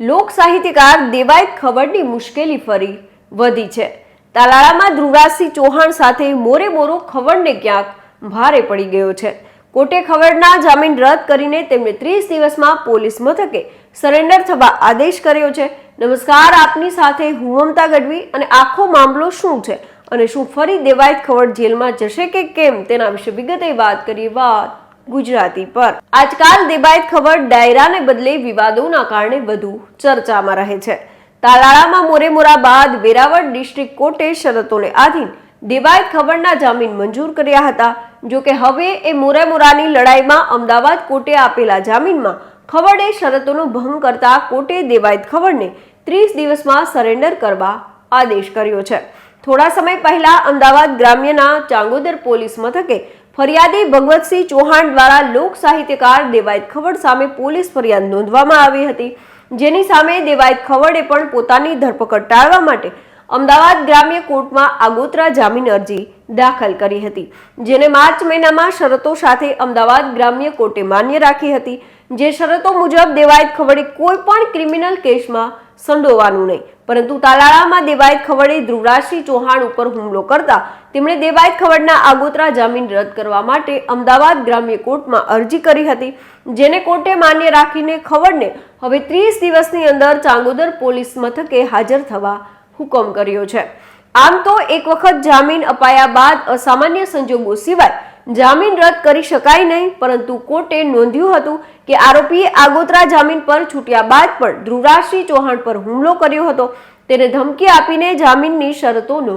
લોક સાહિત્યકાર દેવાયત ખબરની મુશ્કેલી ફરી વધી છે. તાલાળામાં ધ્રુવરાજસિંહ ચૌહાણ સાથે મોરે મોરો ખવડને ક્યાંક ભારે પડી ગયો છે. કોર્ટે ખવડના જામીન રદ કરીને તેમને ત્રીસ દિવસમાં પોલીસ મથકે સરેન્ડર થવા આદેશ કર્યો છે. નમસ્કાર, આપની સાથે હું મમતા ગઢવી અને આખો મામલો શું છે? અને શું ફરી દેવાયત ખવડ જેલમાં જશે કે કેમ? તેના વિશે વિગતે વાત કરીએ વાત ગુજરાતી પર. આજકાલ દેબાયત ખબર ડાયરાને બદલે વિવાદોના કારણે વધુ ચર્ચામાં રહે છે. તાલાળામાં મોરેમોરા બાદ વેરાવળ ડિસ્ટ્રિક્ટ કોર્ટે શરતોને આધીન દેવાયત ખબરના જામીન મંજૂર કર્યા હતા. જોકે હવે એ મોરેમોરાની લડાઈમાં અમદાવાદ કોર્ટે આપેલા જામીનમાં ખવડે શરતોનો ભંગ કરતા કોર્ટે દેવાયત ખબરને ત્રીસ દિવસમાં સરેન્ડર કરવા આદેશ કર્યો છે. થોડા સમય પહેલા અમદાવાદ ગ્રામ્યના ચાંગોદર પોલીસ મથકે ફરિયાદી ભગવતસિંહ ચૌહાણ દ્વારા લોક સાહિત્યકાર દેવાયત ખવડ સામે પોલીસ ફરિયાદ નોંધવામાં આવી હતી, જેની સામે દેવાયત ખવડે પણ પોતાની ધરપકડ ટાળવા માટે અમદાવાદ ગ્રામ્ય કોર્ટમાં આગોતરા જામીન અરજી દાખલ કરી હતી, જેને માર્ચ મહિનામાં શરતો સાથે અમદાવાદ ગ્રામ્ય કોર્ટે માન્ય રાખી હતી, જે શરતો મુજબ દેવાયત ખવડે કોઈ પણ ક્રિમિનલ કેસમાં સંડોવાનું નહીં. પરંતુ તાલાળામાં દેવાયત ખવડે ધ્રુવરાજસિંહ ચૌહાણ ઉપર હુમલો કરતા તેમણે દેવાયત ખવડના આગોતરા જામીન રદ કરવા માટે અમદાવાદ ગ્રામ્ય કોર્ટમાં અરજી કરી હતી, જેને કોર્ટે માન્ય રાખીને ખવડને હવે ત્રીસ દિવસની અંદર ચાંગોદર પોલીસ મથકે હાજર થવા હુકમ કર્યો છે. આમ તો એક વખત જામીન અપાયા બાદ અસામાન્ય સંજોગો સિવાય જામીન રદ કરી શકાય નહીં, પરંતુ કોર્ટે નોંધ્યું હતું કે આરોપીએ આગોતરા જામીન પર છૂટ્યા બાદ પણ ધ્રુવરાજસિંહ ચૌહાણ પર હુમલો કર્યો હતો. તેને ધમકી આપીને જામીનની શરતોનો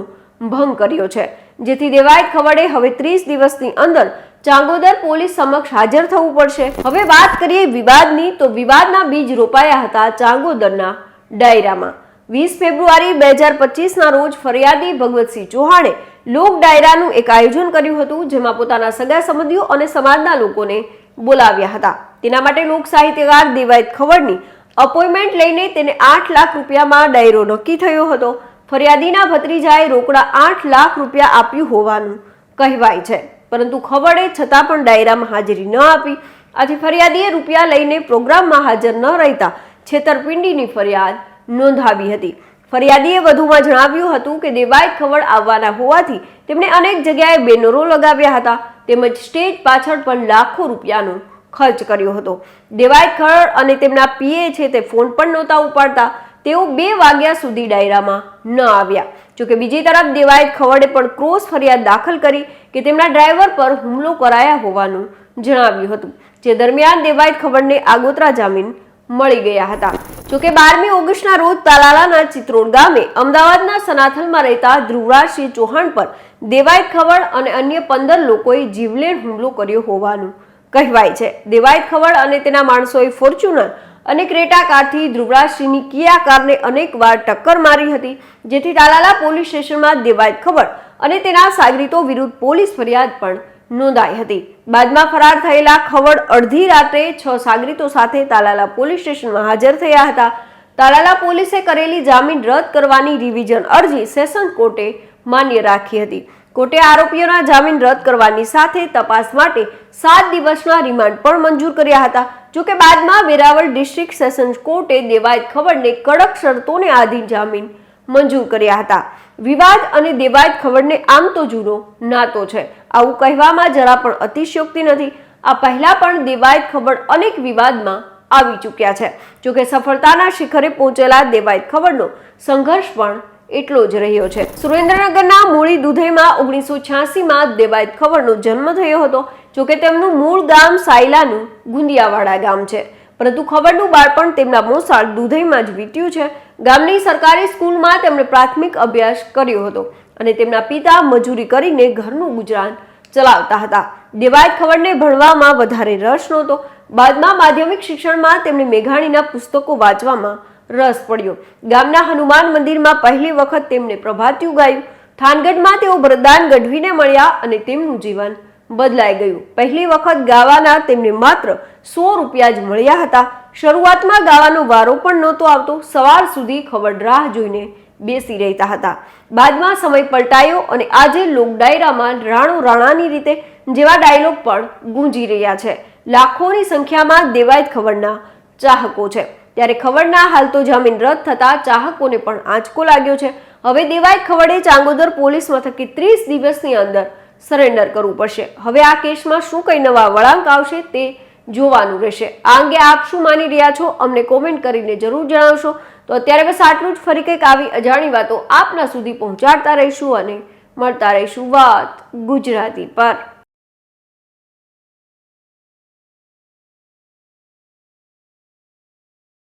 ભંગ કર્યો છે. જેથી દેવાયત ખવડે હવે ત્રીસ દિવસની અંદર ચાંગોદર પોલીસ સમક્ષ હાજર થવું પડશે. હવે વાત કરીએ વિવાદની, તો વિવાદના બીજ રોપાયા હતા ચાંગોદરના ડાયરામાં. વીસ ફેબ્રુઆરી બે હજાર પચીસના રોજ ફરિયાદી ભગવતસિંહ ચૌહાણે લોક ડાયરાનું એક આયોજન કર્યું હતું, જેમાં પોતાના સગા સંબંધીઓ અને સમાજના લોકોને બોલાવ્યા હતા. તેના માટે લોક સાહિત્યકાર દેવાયત ખવડની અપોઇન્ટમેન્ટ લઈને તેને આઠ લાખ રૂપિયામાં ડાયરો નક્કી થયો હતો. ફરિયાદીના ભત્રીજાએ રોકડા આઠ લાખ રૂપિયા આપ્યું હોવાનું કહેવાય છે. પરંતુ ખવડે છતાં પણ ડાયરામાં હાજરી ન આપી. આથી ફરિયાદીએ રૂપિયા લઈને પ્રોગ્રામમાં હાજર ન રહેતા છેતરપિંડીની ફરિયાદ નોંધાવી હતી. ફરિયાદીએ વધુમાં જણાવ્યું હતું કે દેવાય ખવડ આવવાના હોવાથી તેમણે અનેક જગ્યાએ બેનરો લગાવ્યા હતા તેમજ સ્ટેજ પાછળ પણ લાખો રૂપિયાનો ખર્ચ કર્યો હતો. દેવાય ખવડ અને તેમના પીએ છે તે ફોન પણ નહોતા ઉપાડતા. તેઓ બે વાગ્યા સુધી ડાયરામાં ન આવ્યા. જોકે બીજી તરફ દેવાયત ખવડે પણ ક્રોસ ફરિયાદ દાખલ કરી કે તેમના ડ્રાઈવર પર હુમલો કરાયા હોવાનું જણાવ્યું હતું. જે દરમિયાન દેવાયત ખવડને આગોતરા જામીન મળી ગયા હતા. જોકે બારમી ઓગસ્ટના રોજ તાલાલાના ચિત્રોડ ગામે અમદાવાદના સનાથલમાં રહેતા ધ્રુવરાજસિંહ ચૌહાણ પર દેવાય ખવડ અને અન્ય પંદર લોકોએ જીવલેણ હુમલો કર્યો હોવાનું કહેવાય છે. દેવાયત ખવડ અને તેના માણસોએ ફોર્ચ્યુનર અને ક્રેટા કારથી ધ્રુવરાજસિંહની કિયા કારને અનેક વાર ટક્કર મારી હતી, જેથી તાલાલા પોલીસ સ્ટેશનમાં દેવાયત ખબર અને તેના સાગરીતો વિરુદ્ધ પોલીસ ફરિયાદ પણ નોંધાઈ હતી. બાદમાં ફરાર થયેલા ખવડ અડધી રાત્રે છ સાગરીતો સાથે તાલાલા પોલીસ સ્ટેશનમાં હાજર થયા હતા. તાલાલા પોલીસે કરેલી જામીન રદ કરવાની રિવિઝન અરજી સેશન કોર્ટે માન્ય રાખી હતી. કોર્ટે આરોપીઓના જામીન રદ કરવાની સાથે તપાસ માટે સાત દિવસના રિમાન્ડ પણ મંજૂર કર્યા હતા. જોકે બાદમાં વેરાવળ ડિસ્ટ્રિક્ટ સેશન્સ કોર્ટે દેવાયત ખબરને કડક શરતોને આધીન જામીન મંજૂર કર્યા હતા. વિવાદ અને દેવાયત ખબરને આમ તો જૂનો નાતો છે. આવું કહેવામાં જરા પણ અતિશયોક્તિ નથી. આ પહેલા પણ દેવાયત ખબર અનેક વિવાદમાં આવી ચૂક્યા છે. જોકે સફળતાના શિખરે પહોંચેલા દેવાયત ખબરનો સંઘર્ષ પણ એટલો જ રહ્યો છે. સુરેન્દ્રનગરના મૂળી દુધઈમાં ઓગણીસો છ્યાસીમાં દેવાયત ખબરનો જન્મ થયો હતો. જોકે તેમનું મૂળ ગામ સાયલાનું ગુંદિયાવાડા ગામ છે. પરંતુ ખબરનું બાળપણ તેમના મોસાળ દુધઈમાં જ વીત્યું છે. ગામની સરકારી સ્કૂલમાં તેમણે પ્રાથમિક અભ્યાસ કર્યો હતો અને તેમના પિતા મજૂરી કરીને ઘરનું ગુજરાન ચલાવતા હતા. દેવાયત ખબરને ભણવામાં વધારે રસ નહોતો. બાદમાં માધ્યમિક શિક્ષણમાં તેમણે મેઘાણીના પુસ્તકો વાંચવામાં રસ પડ્યો. ગામના હનુમાન મંદિરમાં પહેલી વખત તેમણે પ્રભાત્યું ગાયું. થાનગઢમાં તેઓ વરદાન ગઢવીને મળ્યા અને તેમનું જીવન બદલાઈ ગયું. પહેલી વખત ગાવાના તેમને માત્ર સો રૂપિયા જ મળ્યા હતા. શરૂઆતમાં ગાવાનો વારો પણ નહોતો આવતો. સવાર સુધી ખબર રાહ જોઈને બેસી રહેતા હતા. બાદમાં સમય પલટાયો અને આજે લોક ડાયરામાં રાણો રાણાની રીતે જેવા ડાયલોગ પણ ગુંજી રહ્યા છે. લાખોની સંખ્યામાં દેવાયત ખબરના ચાહકો છે. ત્યારે ખબરના હાલ તો જામીન રદ થતા ચાહકોને પણ આંચકો લાગ્યો છે. હવે દેવાયત ખવડે ચાંગોદર પોલીસ મથકે ત્રીસ દિવસની અંદર સરેન્ડર કરવું પડશે. હવે આ કેસમાં શું કઈ નવા વળાંક આવશે તે જોવાનું રહેશે. આ અંગે આપ શું માની રહ્યા છો અમને કોમેન્ટ કરીને જરૂર જણાવશો. તો અત્યારે બસ આટલું જ. ફરી કંઈક આવી અજાણી વાતો આપના સુધી પહોંચાડતા રહીશું અને મળતા રહીશું વાત ગુજરાતી પર.